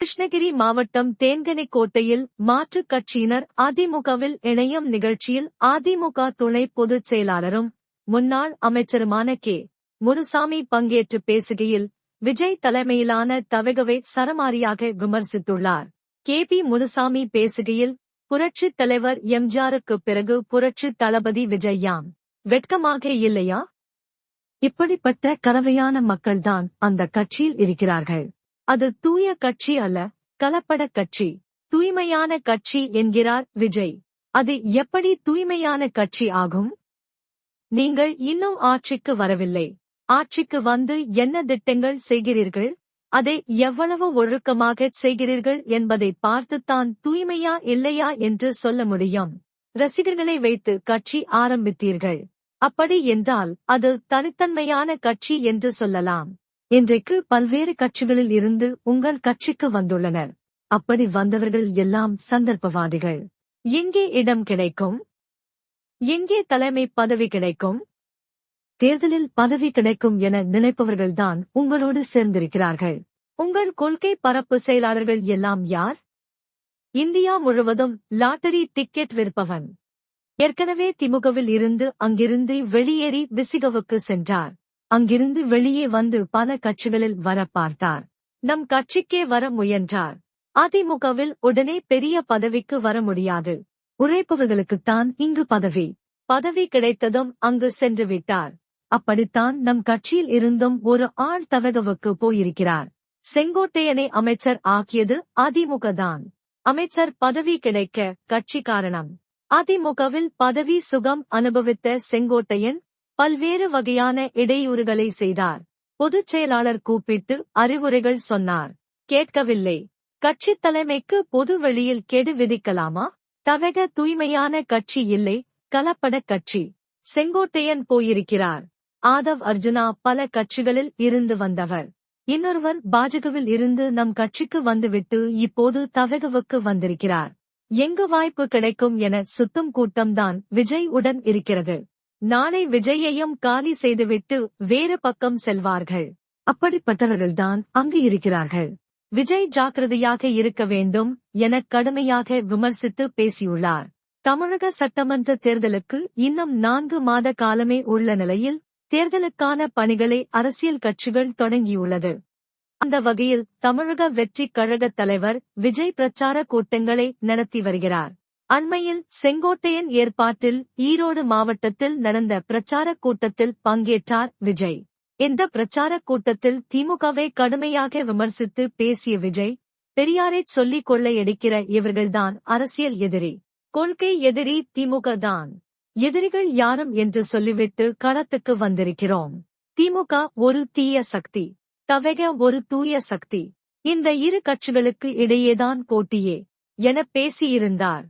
கிருஷ்ணகிரி மாவட்டம் தேன்கனிக்கோட்டையில் மாற்றுக் கட்சியினர் அதிமுகவில் இணையும் நிகழ்ச்சியில் அதிமுக துணை பொதுச் செயலாளரும் முன்னாள் அமைச்சருமான கே. முனுசாமி பங்கேற்று பேசுகையில் விஜய் தலைமையிலான தவகவை சரமாரியாக விமர்சித்துள்ளார். கே. பி. முனுசாமி பேசுகையில் புரட்சித் தலைவர் எம்ஜிஆருக்கு பிறகு புரட்சித் தளபதி விஜய்யாம். வெட்கமாக இல்லையா? இப்படிப்பட்ட கலவையான மக்கள்தான் அந்த கட்சியில் இருக்கிறார்கள். அது தூய கட்சி அல்ல கலப்பட கட்சி. தூய்மையான கட்சி என்கிறார் விஜய். அது எப்படி தூய்மையான கட்சி ஆகும்? நீங்கள் இன்னும் ஆட்சிக்கு வரவில்லை. ஆட்சிக்கு வந்து என்ன திட்டங்கள் செய்கிறீர்கள்? அதை எவ்வளவு ஒழுக்கமாக செய்கிறீர்கள் என்பதை பார்த்துத்தான் தூய்மையா இல்லையா என்று சொல்ல முடியும். ரசிகர்களை வைத்து கட்சி ஆரம்பித்தீர்கள். அப்படி என்றால் அது தனித்தன்மையான கட்சி என்று சொல்லலாம். இன்றைக்கு பல்வேறு கட்சிகளில் இருந்து உங்கள் கட்சிக்கு வந்துள்ளனர். அப்படி வந்தவர்கள் எல்லாம் சந்தர்ப்பவாதிகள். எங்கே இடம் கிடைக்கும்? எங்கே தலைமை பதவி கிடைக்கும்? தேர்தலில் பதவி கிடைக்கும் என நினைப்பவர்கள்தான் உங்களோடு சேர்ந்திருக்கிறார்கள். உங்கள் கொள்கை பரப்பு செயலாளர்கள் எல்லாம் யார்? இந்தியா முழுவதும் லாட்டரி டிக்கெட் விற்பவன். ஏற்கனவே திமுகவில் இருந்து அங்கிருந்து வெளியேறி விசிகவுக்கு சென்றார். அங்கிருந்து வெளியே வந்து பல கட்சிகளில் வர பார்த்தார். நம் கட்சிக்கே வர முயன்றார். அதிமுகவில் உடனே பெரிய பதவிக்கு வர முடியாது. உழைப்பவர்களுக்குத்தான் இங்கு பதவி. பதவி கிடைத்ததும் அங்கு சென்று விட்டார். அப்படித்தான் நம் கட்சியில் இருந்தும் ஒரு ஆள் தவகவுக்கு போயிருக்கிறார். செங்கோட்டையனை அமைச்சர் ஆக்கியது அதிமுக தான் அமைச்சர் பதவி கிடைக்க கட்சி காரணம். அதிமுகவில் பதவி சுகம் அனுபவித்த செங்கோட்டையன் பல்வேறு வகையான இடையூறுகளை செய்தார். பொதுச் செயலாளர் கூப்பிட்டு அறிவுரைகள் சொன்னார். கேட்கவில்லை. கட்சித் தலைமைக்கு பொது வெளியில் கெடு விதிக்கலாமா? தவக தூய்மையான கட்சி இல்லை கலப்பட கட்சி. செங்கோட்டையன் போயிருக்கிறார். ஆதவ் அர்ஜுனா பல கட்சிகளில் இருந்து வந்தவர். இன்னொருவர் பாஜகவில் இருந்து நம் கட்சிக்கு வந்துவிட்டு இப்போது தவகவுக்கு வந்திருக்கிறார். எங்கு வாய்ப்பு கிடைக்கும் என சுத்தும் கூட்டம்தான் விஜய் உடன் இருக்கிறது. நாளை விஜயையும் காலி செய்துவிட்டு வேறு பக்கம் செல்வார்கள். அப்படிப்பட்டவர்கள்தான் அங்கு இருக்கிறார்கள். விஜய் ஜாக்கிரதையாக இருக்க வேண்டும் என கடுமையாக விமர்சித்து பேசியுள்ளார். தமிழக சட்டமன்ற தேர்தலுக்கு இன்னும் நான்கு மாத காலமே உள்ள நிலையில் தேர்தலுக்கான பணிகளை அரசியல் கட்சிகள் தொடங்கியுள்ளது. அந்த வகையில் தமிழக வெற்றி கழகத் தலைவர் விஜய் பிரச்சார கூட்டங்களை நடத்தி வருகிறார். அண்மையில் செங்கோட்டையன் ஏற்பாட்டில் ஈரோடு மாவட்டத்தில் நடந்த பிரச்சாரக் கூட்டத்தில் பங்கேற்றார் விஜய். இந்த பிரச்சாரக் கூட்டத்தில் திமுகவை கடுமையாக விமர்சித்து பேசிய விஜய் பெரியாரை சொல்லிக் கொள்ளையடிக்கிற இவர்கள்தான் அரசியல் எதிரி. கொள்கை எதிரி திமுக தான். எதிரிகள் யாரும் என்று சொல்லிவிட்டு களத்துக்கு வந்திருக்கிறோம். திமுக ஒரு தீய சக்தி தவக ஒரு தூய சக்தி. இந்த இரு கட்சிகளுக்கு இடையேதான் போட்டியே என பேசியிருந்தார்.